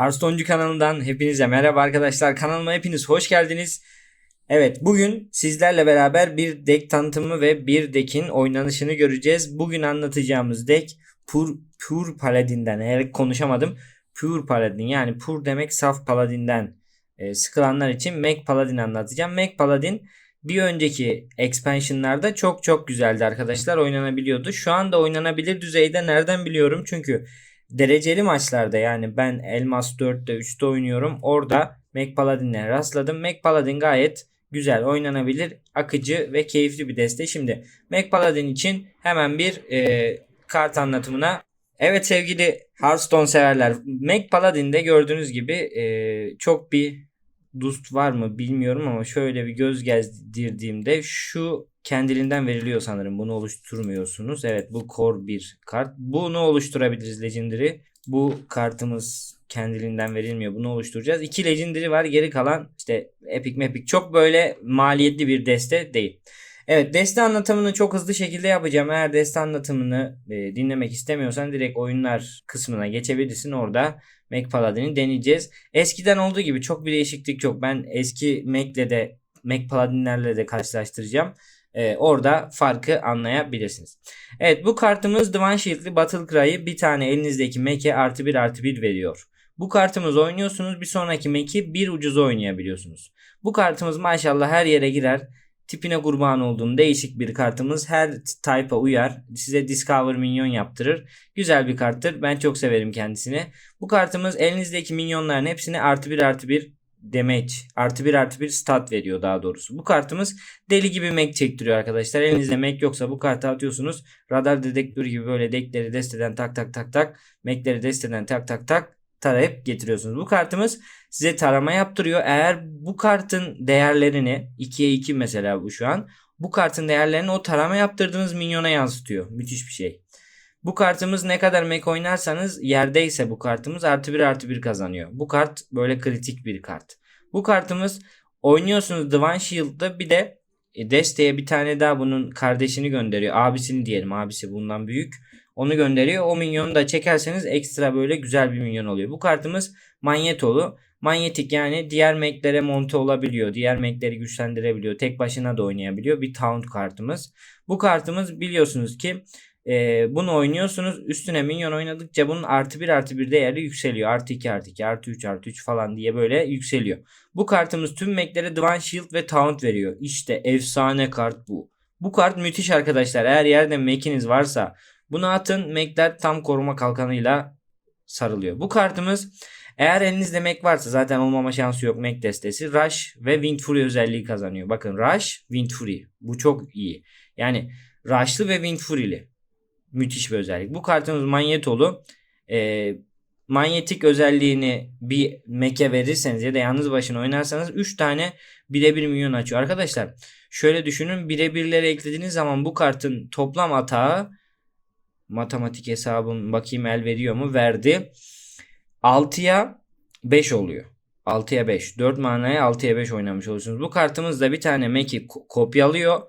Hearthstone'cu kanalından hepinize merhaba arkadaşlar. Kanalıma hepiniz hoş geldiniz. Evet bugün sizlerle beraber bir deck tanıtımı ve bir deck'in oynanışını göreceğiz. Bugün anlatacağımız deck Pur, Pure Paladin'den eğer konuşamadım. Pure Paladin yani Pur demek saf Paladin'den e, sıkılanlar için Mac Paladin anlatacağım. Mac Paladin bir önceki expansionlarda çok çok güzeldi arkadaşlar. Oynanabiliyordu. Şu anda oynanabilir düzeyde nereden biliyorum? Çünkü dereceli maçlarda yani ben Elmas 4'te 3'te oynuyorum. Orada Mac Paladin'le rastladım. Mac Paladin gayet güzel oynanabilir, akıcı ve keyifli bir deste. Şimdi Mac Paladin için hemen bir e, kart anlatımına Evet sevgili Hearthstone severler. Mac Paladin'de gördüğünüz gibi e, çok bir dust var mı bilmiyorum ama şöyle bir göz gezdirdiğimde şu kendiliğinden veriliyor sanırım. Bunu oluşturmuyorsunuz. Evet bu core bir kart. Bunu oluşturabiliriz Legendary. Bu kartımız kendiliğinden verilmiyor. Bunu oluşturacağız. İki Legendary var. Geri kalan işte Epic Mepic çok böyle maliyetli bir deste değil. Evet deste anlatımını çok hızlı şekilde yapacağım. Eğer deste anlatımını e, dinlemek istemiyorsan direkt oyunlar kısmına geçebilirsin. Orada Mac Paladin'i deneyeceğiz. Eskiden olduğu gibi çok bir değişiklik yok. Ben eski Mac'le de Mac Paladin'lerle de karşılaştıracağım. Ee, orada farkı anlayabilirsiniz. Evet bu kartımız Divine Shield'li Battle Cry'ı bir tane elinizdeki Mac'e artı bir artı bir veriyor. Bu kartımız oynuyorsunuz bir sonraki Mac'i bir ucuz oynayabiliyorsunuz. Bu kartımız maşallah her yere girer tipine kurban olduğum değişik bir kartımız. Her type'a uyar. Size Discover minyon yaptırır. Güzel bir karttır. Ben çok severim kendisini. Bu kartımız elinizdeki minyonların hepsine artı bir artı bir damage artı bir artı bir stat veriyor daha doğrusu. Bu kartımız deli gibi mek çektiriyor arkadaşlar. Elinizde mek yoksa bu kartı atıyorsunuz. Radar dedektörü gibi böyle dekleri desteden tak tak tak tak. Mekleri desteden tak tak tak tarayıp getiriyorsunuz. Bu kartımız size tarama yaptırıyor. Eğer bu kartın değerlerini 2'ye 2 mesela bu şu an. Bu kartın değerlerini o tarama yaptırdığınız minyona yansıtıyor. Müthiş bir şey. Bu kartımız ne kadar mek oynarsanız yerdeyse bu kartımız artı bir artı bir kazanıyor. Bu kart böyle kritik bir kart. Bu kartımız oynuyorsunuz Divine Shield'da bir de e, desteğe bir tane daha bunun kardeşini gönderiyor. Abisini diyelim abisi bundan büyük. Onu gönderiyor. O minyonu da çekerseniz ekstra böyle güzel bir minyon oluyor. Bu kartımız manyetolu. Manyetik yani diğer meklere monte olabiliyor. Diğer mekleri güçlendirebiliyor. Tek başına da oynayabiliyor. Bir taunt kartımız. Bu kartımız biliyorsunuz ki e, bunu oynuyorsunuz. Üstüne minyon oynadıkça bunun artı bir artı bir değeri yükseliyor. Artı 2 artı 2 artı 3 artı 3 falan diye böyle yükseliyor. Bu kartımız tüm meklere Divine Shield ve Taunt veriyor. İşte efsane kart bu. Bu kart müthiş arkadaşlar. Eğer yerde mekiniz varsa bunu atın. Mekler tam koruma kalkanıyla sarılıyor. Bu kartımız eğer elinizde Mac varsa zaten olmama şansı yok Mac destesi. Rush ve Wind Fury özelliği kazanıyor. Bakın Rush, Wind Fury. Bu çok iyi. Yani Rush'lı ve Wind Fury'li. Müthiş bir özellik. Bu kartımız manyetolu. Ee, manyetik özelliğini bir Mac'e verirseniz ya da yalnız başına oynarsanız 3 tane birebir milyon açıyor. Arkadaşlar şöyle düşünün birebirleri eklediğiniz zaman bu kartın toplam atağı matematik hesabım bakayım el veriyor mu? Verdi. 6'ya 5 oluyor. 6'ya 5. 4 manaya 6'ya 5 oynamış oluyorsunuz. Bu kartımızda bir tane Mac'i kopyalıyor.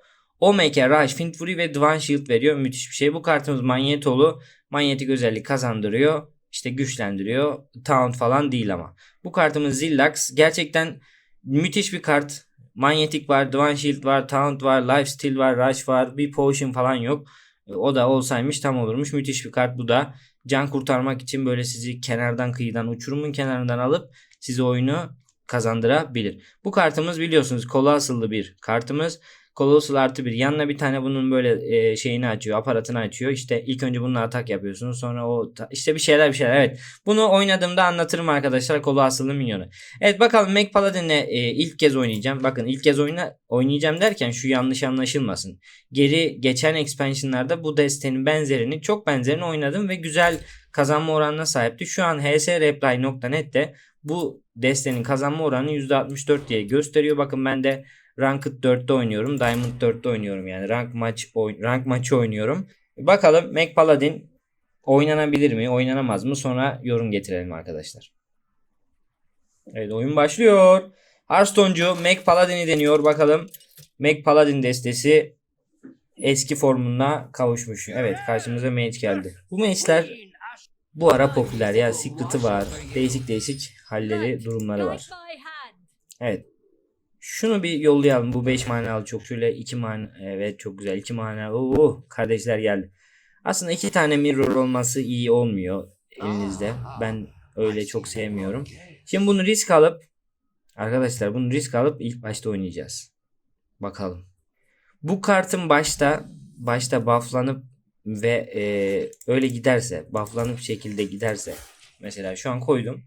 O Mac'e Raj, Fiend Fury ve Divine Shield veriyor. Müthiş bir şey. Bu kartımız manyetolu. Manyetik özellik kazandırıyor. İşte güçlendiriyor. Taunt falan değil ama. Bu kartımız Zillax. Gerçekten müthiş bir kart. Manyetik var, Divine Shield var, Taunt var, Lifesteal var, Rush var. Bir Potion falan yok. O da olsaymış tam olurmuş. Müthiş bir kart bu da. Can kurtarmak için böyle sizi kenardan kıyıdan uçurumun kenarından alıp sizi oyunu kazandırabilir. Bu kartımız biliyorsunuz kola asıllı bir kartımız. Colossal artı bir. Yanına bir tane bunun böyle e, şeyini açıyor. Aparatını açıyor. İşte ilk önce bununla atak yapıyorsunuz. Sonra o işte bir şeyler bir şeyler. Evet. Bunu oynadığımda anlatırım arkadaşlar. Colossal minyonu. Evet bakalım Mac Paladin'le e, ilk kez oynayacağım. Bakın ilk kez oyna, oynayacağım derken şu yanlış anlaşılmasın. Geri geçen expansionlarda bu destenin benzerini çok benzerini oynadım ve güzel kazanma oranına sahipti. Şu an hsreplay.net'te bu destenin kazanma oranı %64 diye gösteriyor. Bakın ben de Ranked 4'te oynuyorum. Diamond 4'te oynuyorum yani. Rank maç oy rank maçı oynuyorum. Bakalım Mac Paladin oynanabilir mi? Oynanamaz mı? Sonra yorum getirelim arkadaşlar. Evet oyun başlıyor. Hearthstone'cu Mac Paladin'i deniyor. Bakalım Mac Paladin destesi eski formuna kavuşmuş. Evet karşımıza mage geldi. Bu mage'ler bu ara popüler ya. Secret'ı var. Değişik değişik halleri, durumları var. Evet. Şunu bir yollayalım. Bu 5 manalı çok şöyle 2 mana. Evet çok güzel. 2 mana. Oo kardeşler geldi. Aslında iki tane mirror olması iyi olmuyor elinizde. Ben öyle çok sevmiyorum. Şimdi bunu risk alıp arkadaşlar bunu risk alıp ilk başta oynayacağız. Bakalım. Bu kartın başta başta bufflanıp ve e, öyle giderse bufflanıp şekilde giderse mesela şu an koydum.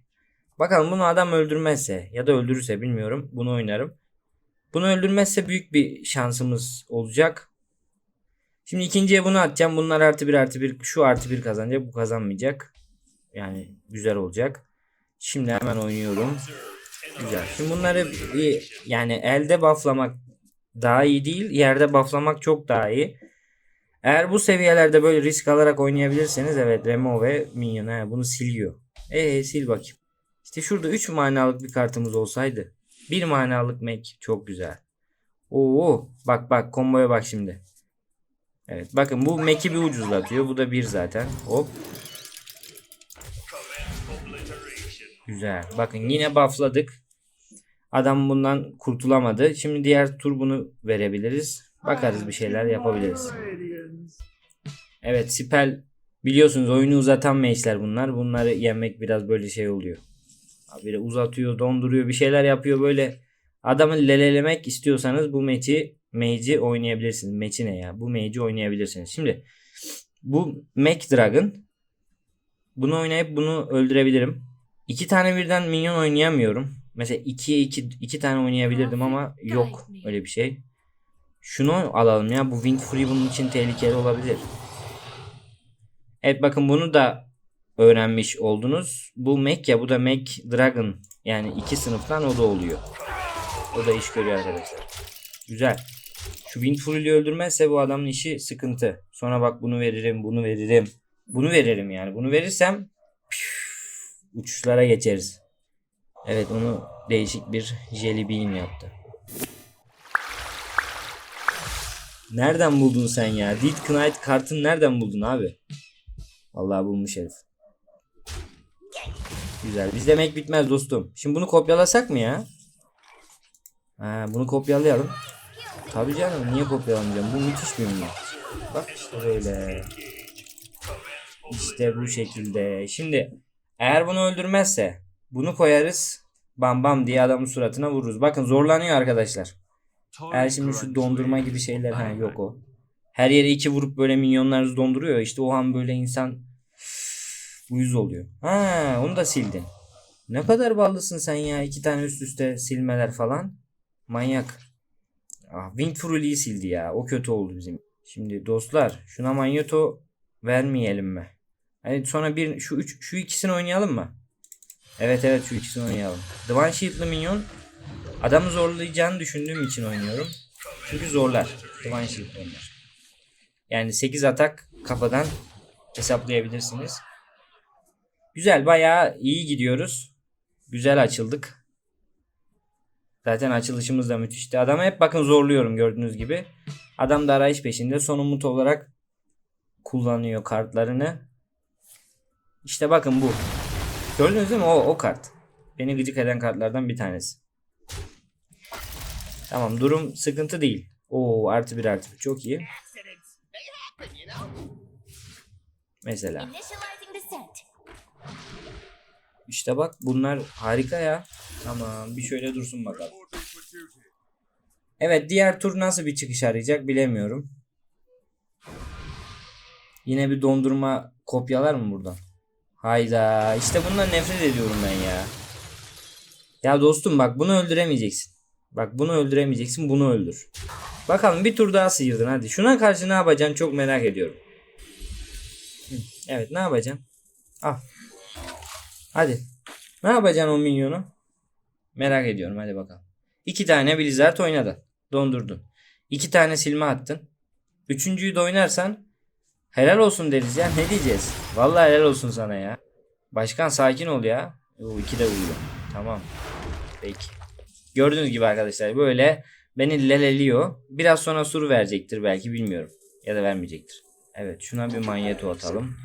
Bakalım bunu adam öldürmezse ya da öldürürse bilmiyorum. Bunu oynarım. Bunu öldürmezse büyük bir şansımız olacak. Şimdi ikinciye bunu atacağım. Bunlar artı bir artı bir. Şu artı bir kazanacak. Bu kazanmayacak. Yani güzel olacak. Şimdi hemen oynuyorum. Güzel. Şimdi bunları bir, yani elde bufflamak daha iyi değil. Yerde bufflamak çok daha iyi. Eğer bu seviyelerde böyle risk alarak oynayabilirseniz evet Remo ve Minion he, bunu siliyor. Eee sil bakayım. İşte şurada 3 manalık bir kartımız olsaydı. 1 manalık mek çok güzel. Oo bak bak komboya bak şimdi. Evet bakın bu meki bir ucuzlatıyor. Bu da bir zaten. Hop. Güzel. Bakın yine buffladık. Adam bundan kurtulamadı. Şimdi diğer tur bunu verebiliriz. Bakarız bir şeyler yapabiliriz. Evet Spell biliyorsunuz oyunu uzatan mage'ler bunlar. Bunları yenmek biraz böyle şey oluyor. Böyle uzatıyor, donduruyor, bir şeyler yapıyor böyle. Adamı lelelemek istiyorsanız bu mage'i mage'i oynayabilirsiniz. Mage'i ne ya? Bu mage'i oynayabilirsiniz. Şimdi bu Mac Dragon bunu oynayıp bunu öldürebilirim. İki tane birden minyon oynayamıyorum. Mesela ikiye iki, iki tane oynayabilirdim ama yok öyle bir şey. Şunu alalım ya. Bu Wind Free bunun için tehlikeli olabilir. Evet bakın bunu da öğrenmiş oldunuz. Bu Mac ya bu da Mac Dragon. Yani iki sınıftan o da oluyor. O da iş görüyor arkadaşlar. Güzel. Şu Wind Fury'yi öldürmezse bu adamın işi sıkıntı. Sonra bak bunu veririm, bunu veririm. Bunu veririm yani. Bunu verirsem püf, uçuşlara geçeriz. Evet onu değişik bir jelly bean yaptı. Nereden buldun sen ya? Deed Knight kartını nereden buldun abi? Vallahi bulmuş herif. Güzel. Biz demek bitmez dostum. Şimdi bunu kopyalasak mı ya? Ha, bunu kopyalayalım. Tabii canım niye kopyalamayacağım? Bu müthiş bir minyon. Bak işte böyle. İşte bu şekilde. Şimdi eğer bunu öldürmezse bunu koyarız. Bam bam diye adamın suratına vururuz. Bakın zorlanıyor arkadaşlar. Eğer şimdi şu dondurma gibi şeyler ha yok o. Her yere iki vurup böyle minyonlarınızı donduruyor. İşte o an böyle insan uyuz oluyor. Ha onu da sildin. Ne kadar ballısın sen ya. iki tane üst üste silmeler falan. Manyak. Ah, Wind Fury'yi sildi ya. O kötü oldu bizim. Şimdi dostlar şuna manyeto vermeyelim mi? Hani sonra bir şu üç şu ikisini oynayalım mı? Evet evet şu ikisini oynayalım. Divine Shield'lı minyon adamı zorlayacağını düşündüğüm için oynuyorum. Çünkü zorlar. Divine Shield oynar. Yani 8 atak kafadan hesaplayabilirsiniz. Güzel bayağı iyi gidiyoruz. Güzel açıldık. Zaten açılışımız da müthişti. Adamı hep bakın zorluyorum gördüğünüz gibi. Adam da arayış peşinde. Son umut olarak kullanıyor kartlarını. İşte bakın bu. Gördünüz değil mi? O, o kart. Beni gıcık eden kartlardan bir tanesi. Tamam durum sıkıntı değil. Oo artı bir artı bir. Çok iyi. Mesela. İşte bak bunlar harika ya. Tamam bir şöyle dursun bakalım. Evet diğer tur nasıl bir çıkış arayacak bilemiyorum. Yine bir dondurma kopyalar mı buradan? Hayda işte bundan nefret ediyorum ben ya. Ya dostum bak bunu öldüremeyeceksin. Bak bunu öldüremeyeceksin bunu öldür. Bakalım bir tur daha sıyırdın hadi. Şuna karşı ne yapacaksın çok merak ediyorum. Evet ne yapacaksın? Al. Hadi. Ne yapacaksın o minyonu? Merak ediyorum hadi bakalım. İki tane Blizzard oynadın. Dondurdun. İki tane silme attın. Üçüncüyü de oynarsan helal olsun deriz ya. Ne diyeceğiz? Vallahi helal olsun sana ya. Başkan sakin ol ya. O iki de uyuyor. Tamam. Peki. Gördüğünüz gibi arkadaşlar böyle beni leleliyor. Biraz sonra sur verecektir belki bilmiyorum. Ya da vermeyecektir. Evet şuna bir manyeto atalım.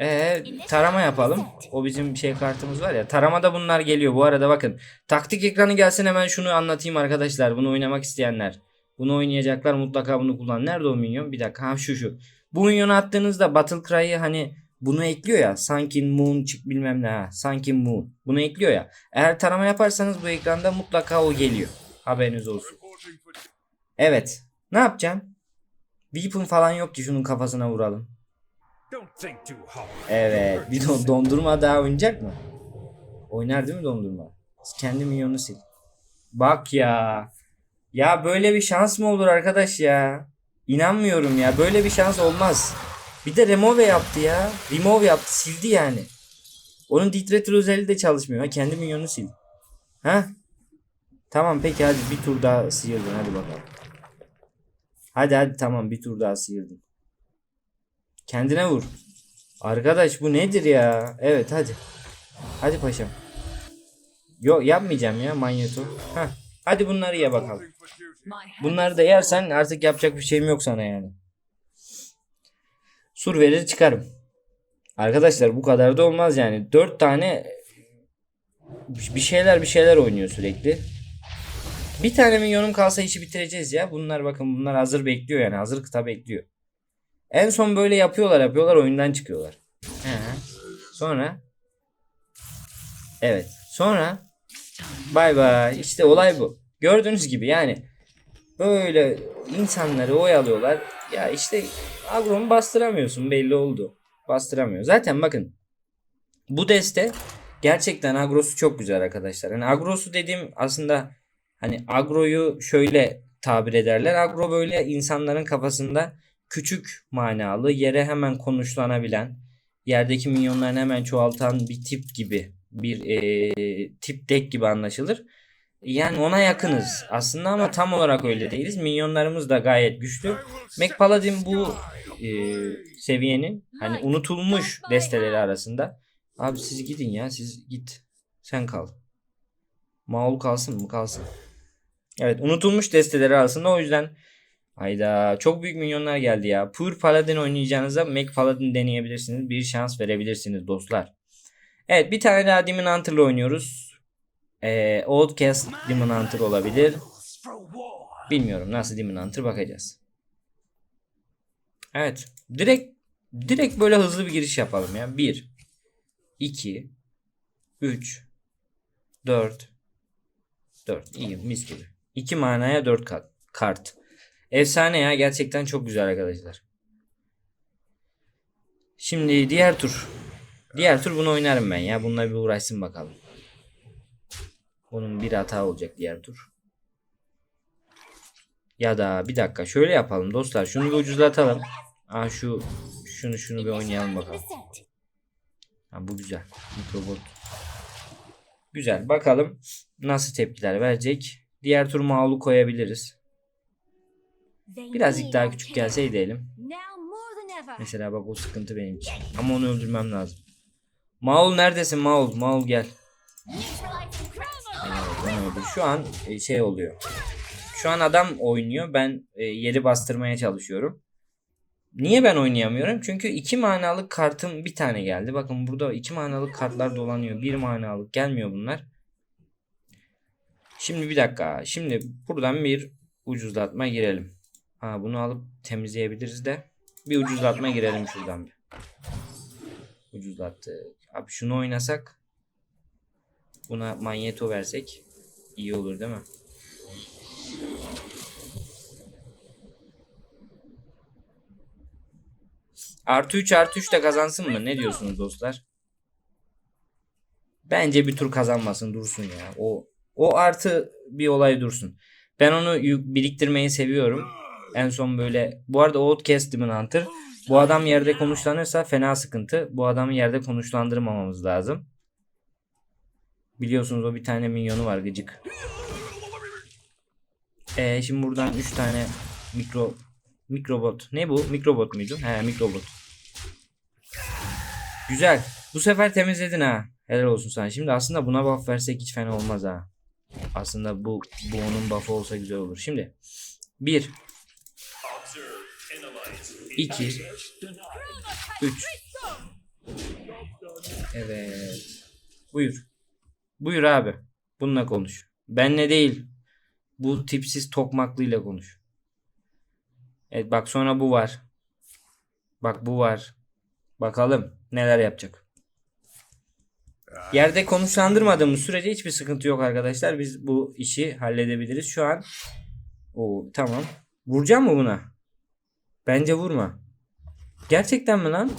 Ee, tarama yapalım. O bizim şey kartımız var ya. Taramada bunlar geliyor. Bu arada bakın. Taktik ekranı gelsin hemen şunu anlatayım arkadaşlar. Bunu oynamak isteyenler. Bunu oynayacaklar mutlaka bunu kullan. Nerede o minyon? Bir dakika. Ha şu şu. Bu minyonu attığınızda Battle Cry'ı hani bunu ekliyor ya. Sunken Moon çık bilmem ne ha. Sunken Moon. Bunu ekliyor ya. Eğer tarama yaparsanız bu ekranda mutlaka o geliyor. Haberiniz olsun. Evet. Ne yapacağım? Weapon falan yok ki şunun kafasına vuralım. Evet. Bir don- dondurma daha oynayacak mı? Oynar değil mi dondurma? Kendi milyonu sil. Bak ya. Ya böyle bir şans mı olur arkadaş ya? İnanmıyorum ya. Böyle bir şans olmaz. Bir de remove yaptı ya. Remove yaptı. Sildi yani. Onun Ditretor özelliği de çalışmıyor. Ha, kendi milyonu sil. Ha? Tamam peki hadi bir tur daha sıyırdın. Hadi bakalım. Hadi hadi tamam bir tur daha sıyırdın. Kendine vur. Arkadaş bu nedir ya? Evet hadi. Hadi paşam. Yok yapmayacağım ya manyeto. Heh. Hadi bunları ye bakalım. Bunları da yersen artık yapacak bir şeyim yok sana yani. Sur verir çıkarım. Arkadaşlar bu kadar da olmaz yani. Dört tane bir şeyler bir şeyler oynuyor sürekli. Bir tane milyonum kalsa işi bitireceğiz ya. Bunlar bakın bunlar hazır bekliyor yani. Hazır kıta bekliyor. En son böyle yapıyorlar yapıyorlar oyundan çıkıyorlar. He. Sonra Evet. Sonra bay bay. İşte olay bu. Gördüğünüz gibi yani böyle insanları oyalıyorlar. Ya işte agronu bastıramıyorsun belli oldu. Bastıramıyor. Zaten bakın bu deste gerçekten agrosu çok güzel arkadaşlar. Hani agrosu dediğim aslında hani agroyu şöyle tabir ederler. Agro böyle insanların kafasında küçük manalı, yere hemen konuşlanabilen, yerdeki minyonlarını hemen çoğaltan bir tip gibi, bir e, tip deck gibi anlaşılır. Yani ona yakınız aslında ama tam olarak öyle değiliz. Minyonlarımız da gayet güçlü. Mac Paladin bu e, seviyenin hani unutulmuş desteleri arasında. Abi siz gidin ya siz git. Sen kal. Maul kalsın mı kalsın. Evet unutulmuş desteleri arasında o yüzden Hayda çok büyük milyonlar geldi ya. Pure Paladin oynayacağınıza Mac Paladin deneyebilirsiniz. Bir şans verebilirsiniz dostlar. Evet bir tane daha Demon Hunter'la oynuyoruz. Ee, Outcast Demon Hunter olabilir. Bilmiyorum nasıl Demon Hunter bakacağız. Evet. Direkt direkt böyle hızlı bir giriş yapalım ya. 1 2 3 4 4 iyi mis gibi. 2 manaya 4 kart. kart. Efsane ya gerçekten çok güzel arkadaşlar. Şimdi diğer tur. Diğer tur bunu oynarım ben ya. Bununla bir uğraşsın bakalım. Bunun bir hata olacak diğer tur. Ya da bir dakika şöyle yapalım dostlar. Şunu bir ucuzlatalım. Aa şu şunu şunu bir oynayalım bakalım. Ha, bu güzel. Mikrobot. Güzel. Bakalım nasıl tepkiler verecek. Diğer tur Maul'u koyabiliriz. Birazcık daha küçük gelseydi elim. Mesela bak o sıkıntı benim için. Ama onu öldürmem lazım. Maul neredesin Maul? Maul gel. Evet. Şu an e, şey oluyor. Şu an adam oynuyor. Ben e, yeri bastırmaya çalışıyorum. Niye ben oynayamıyorum? Çünkü iki manalık kartım bir tane geldi. Bakın burada iki manalık kartlar dolanıyor. Bir manalık gelmiyor bunlar. Şimdi bir dakika. Şimdi buradan bir ucuzlatma girelim. Ha bunu alıp temizleyebiliriz de. Bir ucuzlatma girelim şuradan bir. Ucuzlattık. Abi şunu oynasak. Buna manyeto versek. iyi olur değil mi? Artı 3 artı 3 de kazansın mı? Ne diyorsunuz dostlar? Bence bir tur kazanmasın dursun ya. O o artı bir olay dursun. Ben onu biriktirmeyi seviyorum. En son böyle bu arada Outcast Demon Hunter. Bu adam yerde konuşlanırsa fena sıkıntı. Bu adamı yerde konuşlandırmamamız lazım. Biliyorsunuz o bir tane minyonu var gıcık. Ee, şimdi buradan 3 tane mikro mikrobot. Ne bu? Mikrobot muydu? He mikrobot. Güzel. Bu sefer temizledin ha. Helal olsun sana. Şimdi aslında buna buff versek hiç fena olmaz ha. Aslında bu bu onun buff'ı olsa güzel olur. Şimdi 1 2 3 Evet. Buyur. Buyur abi. Bununla konuş. Benle değil. Bu tipsiz tokmaklıyla konuş. Evet bak sonra bu var. Bak bu var. Bakalım neler yapacak. Yerde konuşlandırmadığımız sürece hiçbir sıkıntı yok arkadaşlar. Biz bu işi halledebiliriz. Şu an o tamam. Vuracağım mı buna? Bence vurma. Gerçekten mi lan?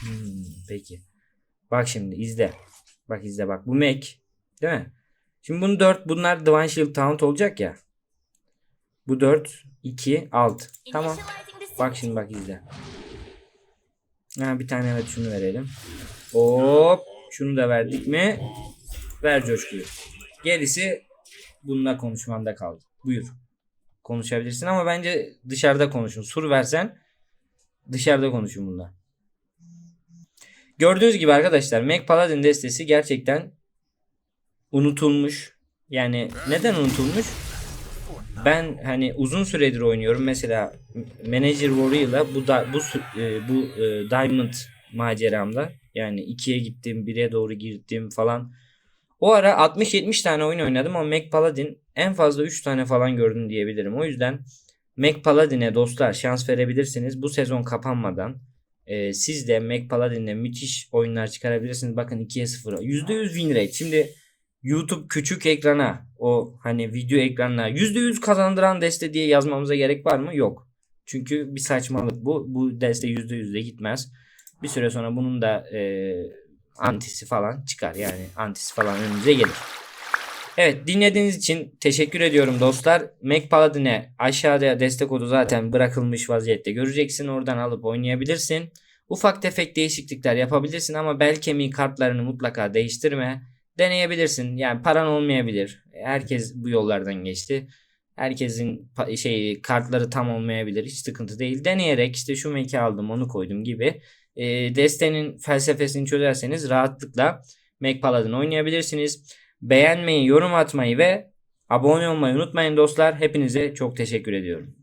Hmm, peki. Bak şimdi izle. Bak izle bak. Bu Mac. Değil mi? Şimdi bunu 4 bunlar Divine Shield Taunt olacak ya. Bu 4 2 6. Tamam. Bak şimdi bak izle. Ha, bir tane evet şunu verelim. Hop. Şunu da verdik mi? Ver coşkuyu. Gerisi bununla konuşmamda kaldı. Buyur. Konuşabilirsin ama bence dışarıda konuşun. Sur versen dışarıda konuşun bununla. Gördüğünüz gibi arkadaşlar Mac Paladin destesi gerçekten unutulmuş. Yani neden unutulmuş? Ben hani uzun süredir oynuyorum. Mesela Manager Warrior'la bu da bu e, bu e, Diamond maceramda yani 2'ye gittim, 1'e doğru girdim falan. O ara 60-70 tane oyun oynadım ama Mac Paladin en fazla 3 tane falan gördüm diyebilirim. O yüzden Mac Paladin'e dostlar şans verebilirsiniz. Bu sezon kapanmadan e, siz de Mac Paladin'le müthiş oyunlar çıkarabilirsiniz. Bakın 2'ye 0. %100 win rate. Şimdi YouTube küçük ekrana o hani video ekranına %100 kazandıran deste diye yazmamıza gerek var mı? Yok. Çünkü bir saçmalık bu. Bu deste %100 de gitmez. Bir süre sonra bunun da e, antisi falan çıkar. Yani antisi falan önümüze gelir. Evet dinlediğiniz için teşekkür ediyorum dostlar. Mac Paladin'e aşağıda destek kodu zaten bırakılmış vaziyette göreceksin. Oradan alıp oynayabilirsin. Ufak tefek değişiklikler yapabilirsin ama bel kemiği kartlarını mutlaka değiştirme. Deneyebilirsin. Yani paran olmayabilir. Herkes bu yollardan geçti. Herkesin şey kartları tam olmayabilir. Hiç sıkıntı değil. Deneyerek işte şu meki aldım onu koydum gibi. E, destenin felsefesini çözerseniz rahatlıkla Mac Paladin oynayabilirsiniz. Beğenmeyi, yorum atmayı ve abone olmayı unutmayın dostlar. Hepinize çok teşekkür ediyorum.